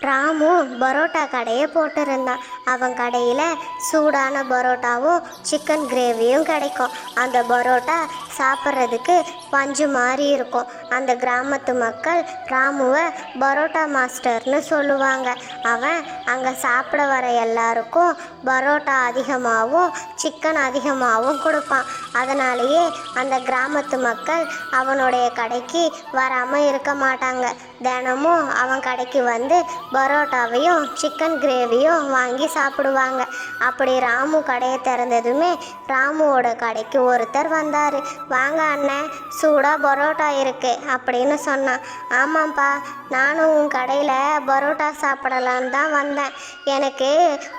ராமு பரோட்டா கடையை போட்டிருந்தான். அவன் கடையில் சூடான பரோட்டாவும் சிக்கன் கிரேவியும் கிடைக்கும். அந்த பரோட்டா சாப்பிட்றதுக்கு பஞ்சு மாதிரி இருக்கும். அந்த கிராமத்து மக்கள் ராமுவை பரோட்டா மாஸ்டர்னு சொல்லுவாங்க. அவன் அங்கே சாப்பிட வர எல்லாருக்கும் பரோட்டா அதிகமாகவும் சிக்கன் அதிகமாகவும் கொடுப்பான். அதனாலேயே அந்த கிராமத்து மக்கள் அவனுடைய கடைக்கு வராமல் இருக்க மாட்டாங்க. தினமும் அவன் கடைக்கு வந்து பரோட்டாவையும் சிக்கன் கிரேவியும் வாங்கி சாப்பிடுவாங்க. அப்படி ராமு கடையை திறந்ததுமே ராமுவோட கடைக்கு ஒருத்தர் வந்தார். வாங்க அண்ணன் சூடாக பரோட்டா இருக்கு அப்படின்னு சொன்னான். ஆமாம்ப்பா நானும் உன் கடையில் பரோட்டா சாப்பிடலான்னு தான் வந்தேன். எனக்கு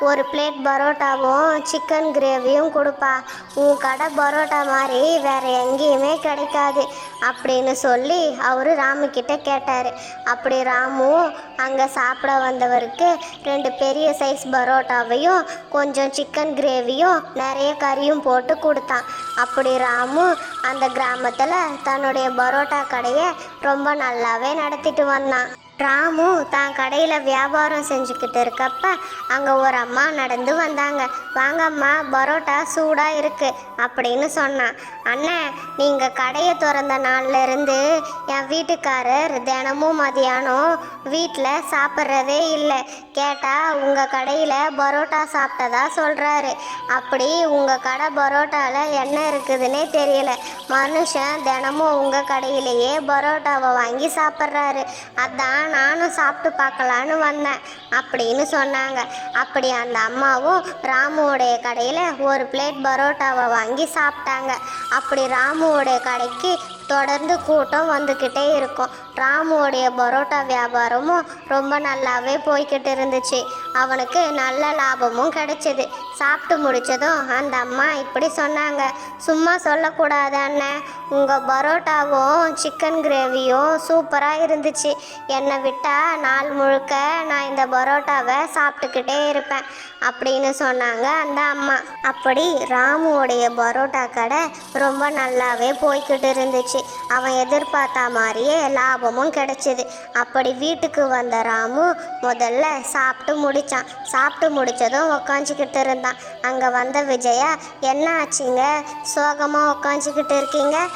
ஒரு பிளேட் பரோட்டாவும் சிக்கன் கிரேவியும் கொடுப்பா. உன் கடை பரோட்டா மாதிரி வேற எங்கேயுமே கிடைக்காது அப்படின்னு சொல்லி அவர் ராமு கிட்ட கேட்டார். அப்படி ராமு அங்கே சாப்பிட வந்தவருக்கு ரெண்டு பெரிய சைஸ் பரோட்டாவையும் கொஞ்சம் சிக்கன் கிரேவியும் நிறைய கறியும் போட்டு கொடுத்தான். அப்படி ராமு அந்த கிராமத்தில் தன்னுடைய பரோட்டா கடையை ரொம்ப நல்லாவே நடத்திட்டு வந்தான். ராமு தான் கடையில் வியாபாரம் செஞ்சுக்கிட்டு இருக்கப்ப அங்கே ஒரு அம்மா நடந்து வந்தாங்க. வாங்கம்மா பரோட்டா சூடாக இருக்குது அப்படின்னு சொன்னான். அண்ணன் நீங்கள் கடையை திறந்த நாள்ல இருந்து என் வீட்டுக்காரர் தினமும் மதியானம் வீட்டில் சாப்பிட்றதே இல்லை. கேட்டால் உங்கள் கடையில் பரோட்டா சாப்பிட்டதா சொல்கிறாரு அப்படி உங்கள் கடை பரோட்டாவில் என்ன இருக்குதுன்னே தெரியல. மனுஷன் தினமும் உங்கள் கடையிலேயே பரோட்டாவை வாங்கி சாப்பிட்றாரு. அதான் நானும் சாப்பிட்டு பார்க்கலான்னு வந்தேன். அப்படின்னு சொன்னாங்க. அப்படி அந்த அம்மாவும் ராமுவோடைய கடையில் ஒரு பிளேட் பரோட்டாவை வாங்கி சாப்பிட்டாங்க. அப்படி ராமுவோடைய கடைக்கு தொடர்ந்து கூட்டம் வந்துக்கிட்டே இருக்கும். ராமுவோடைய பரோட்டா வியாபாரமும் ரொம்ப நல்லாவே போய்கிட்டு இருந்துச்சு. அவனுக்கு நல்ல லாபமும் கிடைச்சிது. சாப்பிட்டு முடிச்சதும் அந்த அம்மா இப்படி சொன்னாங்க. சும்மா சொல்லக்கூடாது அண்ணன் உங்கள் பரோட்டாவும் சிக்கன் கிரேவியும் சூப்பராக இருந்துச்சு. என்னை விட்டால் நாள் முழுக்க நான் இந்த பரோட்டாவை சாப்பிட்டுக்கிட்டே இருப்பேன் அப்படின்னு சொன்னாங்க அந்த அம்மா. அப்படி ராமுவோடைய பரோட்டா கடை ரொம்ப நல்லாவே போய்கிட்டு இருந்துச்சு. அவன் எதிர்பார்த்த மாதிரியே லாபமும் கிடச்சிது. அப்படி வீட்டுக்கு வந்த ராமு முதல்ல சாப்பிட்டு முடித்தான் சாப்பிட்டு முடிச்சதும் உக்காஞ்சிக்கிட்டு இருந்தான். அங்கே வந்த விஜயா என்ன ஆச்சுங்க? சோகமாக உக்காஞ்சிக்கிட்டு இருக்கீங்க?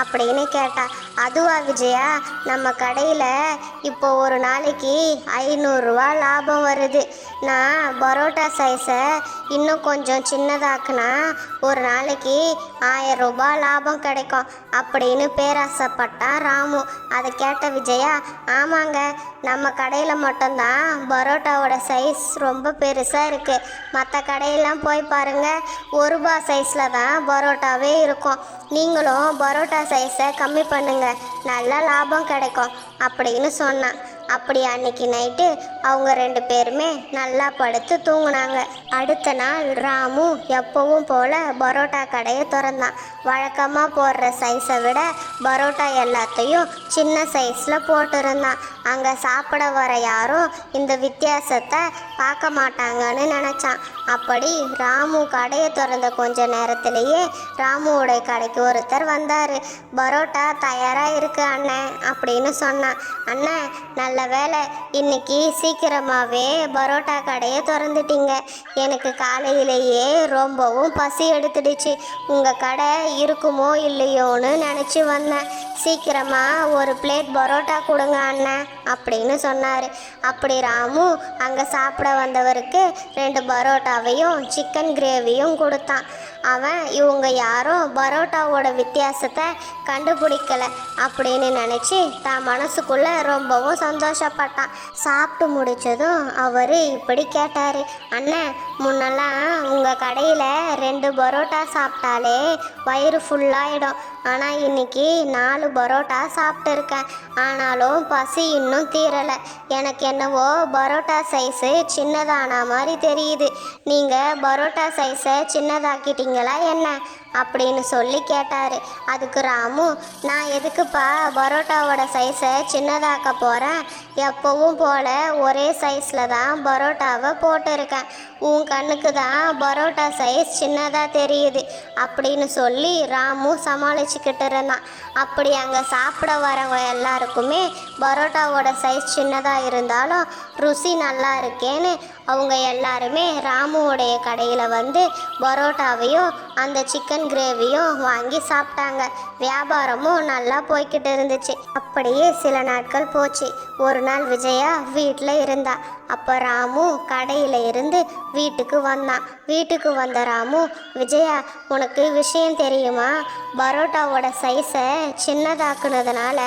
அப்படின்னு கேட்டா அதுவா விஜயா நம்ம கடையில் இப்போ ஒரு நாளைக்கு ஐநூறுரூவா லாபம் வருது. நான் பரோட்டா சைஸை இன்னும் கொஞ்சம் சின்னதாக்குனா ஒரு நாளைக்கு ஆயிரம் ரூபாய் லாபம் கிடைக்கும் அப்படின்னு பேராசைப்பட்டான் ராமு. அதை கேட்ட விஜயா ஆமாங்க நம்ம கடையில் மட்டும்தான் பரோட்டாவோட சைஸ் ரொம்ப பெருசாக இருக்குது மற்ற கடையெல்லாம் போய் பாருங்கள் ஒரு ரூபா சைஸில் தான் பரோட்டாவே இருக்கும். நீங்களும் பரோட்டா சைஸை கம்மி பண்ணுங்க. நல்ல லாபம் கிடைக்கும் அப்படின்னு சொன்னான். அப்படி அன்னைக்கு நைட்டு அவங்க ரெண்டு பேருமே நல்லா படுத்து தூங்குனாங்க. அடுத்த நாள் ராமு எப்பவும் போல பரோட்டா கடையை திறந்தான். வழக்கமாக போடுற சைஸை விட பரோட்டா எல்லாத்தையும் சின்ன சைஸில் போட்டிருந்தான். அங்கே சாப்பிட வர யாரும் இந்த வித்தியாசத்தை பார்க்க மாட்டாங்கன்னு நினச்சான். அப்படி ராமு கடையை திறந்த கொஞ்ச நேரத்திலேயே ராமுவோடைய கடைக்கு ஒருத்தர் வந்தார். பரோட்டா தயாராக இருக்கு அண்ணன் அப்படின்னு சொன்னான். அண்ணன் நல்ல வேலை இன்னைக்கு சீக்கிரமாகவே பரோட்டா கடையை திறந்துட்டீங்க. எனக்கு காலையிலேயே ரொம்பவும் பசி எடுத்துடுச்சு. உங்கள் கடை இருக்குமோ இல்லையோன்னு நினச்சி வந்தேன். சீக்கிரமாக ஒரு பிளேட் பரோட்டா கொடுங்க அண்ணன் அப்படின்னு சொன்னார். அப்படி ராமு அங்கே சாப்பிட வந்தவருக்கு ரெண்டு பரோட்டாவையும் சிக்கன் கிரேவியும் கொடுத்தான். அவன் இவங்க யாரும் பரோட்டாவோட வித்தியாசத்தை கண்டுபிடிக்கலை அப்படின்னு நினச்சி தான் மனசுக்குள்ளே ரொம்பவும் சந்தோஷப்பட்டான். சாப்பிட்டு முடிச்சதும் அவர் இப்படி கேட்டார் அண்ணன் முன்னெல்லாம் உங்கள் கடையில் ரெண்டு பரோட்டா சாப்பிட்டாலே வயிறு ஃபுல்லாகிடும் ஆனால் இன்னைக்கு நாலு பரோட்டா சாப்பிட்டு இருக்கேன் ஆனாலும் பசி இன்னும் தீரலை. எனக்கு என்னவோ பரோட்டா சைஸு சின்னதான மாதிரி தெரியுது. நீங்கள் பரோட்டா சைஸை சின்னதாக்கிட்டீங்களா என்ன அப்படின்னு சொல்லி கேட்டார். அதுக்கு ராமு நான் எதுக்குப்பா பரோட்டாவோட சைஸை சின்னதாக்க போகிறேன் எப்போவும் போல ஒரே சைஸில் தான் பரோட்டாவை போட்டிருக்கேன். உன் கண்ணுக்கு தான் பரோட்டா சைஸ் சின்னதாக தெரியுது அப்படின்னு சொல்லி ராமு சமாளிச்சுக்கிட்டு இருந்தான். அப்படி அங்கே சாப்பிட வரவங்க எல்லாருக்குமே பரோட்டாவோட சைஸ் சின்னதாக இருந்தாலும் ருசி நல்லா இருக்கேன்னு அவங்க எல்லாருமே ராமுவோடைய கடையில் வந்து பரோட்டாவையும் அந்த சிக்கன் கிரேவியும் வாங்கி சாப்பிட்டாங்க. வியாபாரமும் நல்லா போய்கிட்டு இருந்துச்சு. அப்படியே சில நாட்கள் போச்சு. ஒரு நாள் விஜயா வீட்டில் இருந்தா. அப்போ ராமு கடையில் இருந்து வீட்டுக்கு வந்தான். வீட்டுக்கு வந்த ராமு விஜயா உனக்கு விஷயம் தெரியுமா? பரோட்டாவோட சைஸை சின்னதாக்குனதுனால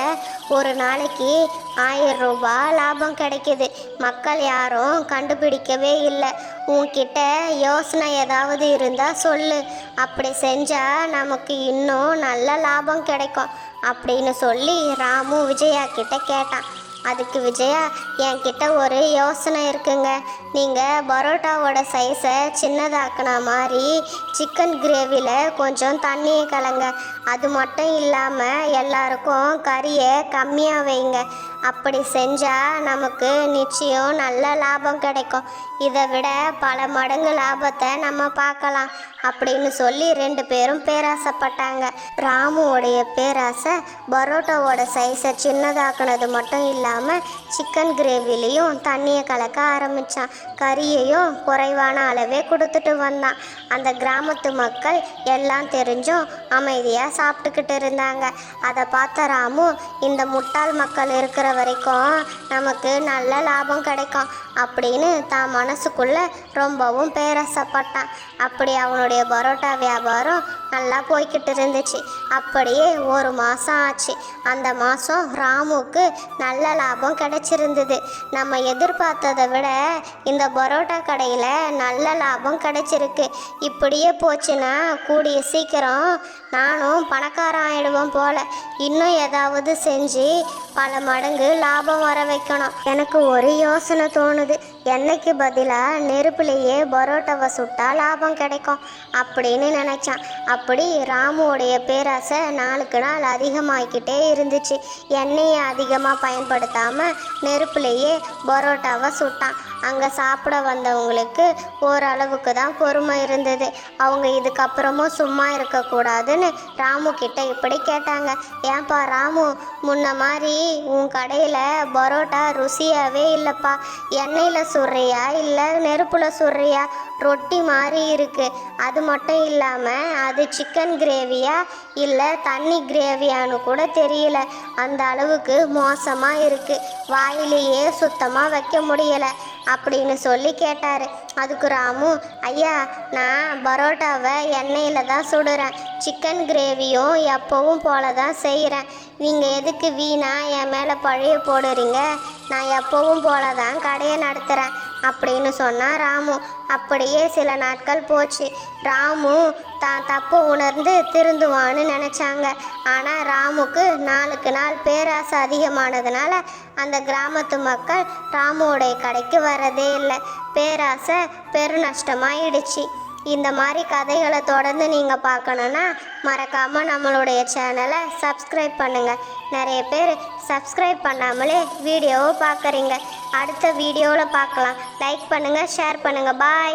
ஒரு நாளைக்கு ஆயிரம் ரூபாய் லாபம் கிடைக்குது. மக்கள் யாரும் கண்டுபிடிக்கவே இல்லை. உன்கிட்ட யோசனை ஏதாவது இருந்தால் சொல்லு. அப்படி செஞ்சால் நமக்கு இன்னும் நல்ல லாபம் கிடைக்கும். அப்படின்னு சொல்லி ராமு விஜயா கிட்ட கேட்டான். அதுக்கு விஜயா என்கிட்ட ஒரு யோசனை இருக்குங்க. நீங்கள் பரோட்டாவோட சைஸை சின்னதாக்குன மாதிரி சிக்கன் கிரேவியில் கொஞ்சம் தண்ணியை கலங்க. அது மட்டும் இல்லாமல் எல்லாருக்கும் கறியை கம்மியாக வைங்க. அப்படி செஞ்சால் நமக்கு நிச்சயம் நல்ல லாபம் கிடைக்கும். இதை விட பல மடங்கு லாபத்தை நம்ம பார்க்கலாம் அப்படின்னு சொல்லி ரெண்டு பேரும் பேராசைப்பட்டாங்க. ராமுவோடைய பேராசை பரோட்டாவோட சைஸை சின்னதாக்குனது மட்டும் இல்லாமல் சிக்கன் கிரேவிலையும் தண்ணியை கலக்க ஆரம்பித்தான் கறியையும் குறைவான அளவே கொடுத்துட்டு வந்தான். அந்த கிராமத்து மக்கள் எல்லாம் தெரிஞ்சும் அமைதியாக சாப்பிட்டுக்கிட்டு இருந்தாங்க. அதை பார்த்த ராமு இந்த முட்டாள் மக்கள் இருக்கிற வரைக்கும் நமக்கு நல்ல லாபம் கிடைக்கும் அப்படின்னு தான் மனசுக்குள்ள ரொம்பவும் பேராசப்பட்டான். அப்படி அவனுடைய பரோட்டா வியாபாரம் நல்லா போய்கிட்டு இருந்துச்சு. அப்படியே ஒரு மாதம் ஆச்சு. அந்த மாதம் ராமுக்கு நல்ல லாபம் கிடைச்சிருந்தது. நம்ம எதிர்பார்த்ததை விட இந்த பரோட்டா கடையில் நல்ல லாபம் கிடைச்சிருக்கு. இப்படியே போச்சுன்னா கூடிய சீக்கிரம் நானும் பணக்காரன் ஆயிடுவோம் போல. இன்னும் ஏதாவது செஞ்சு பல மடங்கு லாபம் வர வைக்கணும். எனக்கு ஒரு யோசனை தோணுது. எண்ணெய்க்கு பதிலாக நெருப்புலேயே பரோட்டாவை சுட்டா லாபம் கிடைக்கும்? அப்படின்னு நினச்சான். அப்படி ராமுவோடைய பேராசை நாளுக்கு நாள் அதிகமாகிக்கிட்டே இருந்துச்சு. எண்ணெயை அதிகமாக பயன்படுத்தாமல் நெருப்புலேயே பரோட்டாவை சுட்டான். அங்கே சாப்பிட வந்தவங்களுக்கு ஓரளவுக்கு தான் பொறுமை இருந்தது. அவங்க இதுக்கப்புறமும் சும்மா இருக்கக்கூடாதுன்னு ராமு கிட்ட இப்படி கேட்டாங்க. ஏன்பா ராமு முன்ன மாதிரி உன் கடையில் பரோட்டா ருசியாகவே இல்லைப்பா. எண்ணெயில் சுடுறியா இல்லை நெருப்பில் சுடுறியா? ரொட்டி மாதிரி இருக்குது அது மட்டும் இல்லாமல் அது சிக்கன் கிரேவியா இல்லை தண்ணி கிரேவியான்னு கூட தெரியல. அந்த அளவுக்கு மோசமாக இருக்குது வாயிலேயே சுத்தமாக வைக்க முடியலை. அப்படின்னு சொல்லி கேட்டார். அதுக்கு ராமு ஐயா நான் பரோட்டாவை எண்ணெயில் தான் சுடுறேன். சிக்கன் கிரேவியும் எப்போவும் போல தான் செய்கிறேன் நீங்கள் எதுக்கு வீணாக என் மேலே பழைய போடுறீங்க? நான் எப்போவும் போல தான் கடையை நடத்துகிறேன் அப்படின்னு சொன்னான் ராமு அப்படியே சில நாட்கள் போச்சு. ராமு தான் தப்பு உணர்ந்து திருந்துவான்னு நினச்சாங்க. ஆனால் ராமுக்கு நாளுக்கு நாள் பேராசை அதிகமானதுனால அந்த கிராமத்து மக்கள் ராமுவோடைய கடைக்கு வரதே இல்லை. பேராசை பெருநஷ்டமாயிடுச்சு. இந்த மாதிரி கதைகளை தொடர்ந்து நீங்கள் பார்க்கணுன்னா மறக்காமல் நம்மளுடைய சேனலை சப்ஸ்கிரைப் பண்ணுங்கள் நிறைய பேர் சப்ஸ்கிரைப் பண்ணாமலே வீடியோவை பார்க்குறீங்க. அடுத்த வீடியோவில் பார்க்கலாம். லைக் பண்ணுங்கள் ஷேர் பண்ணுங்கள் பாய்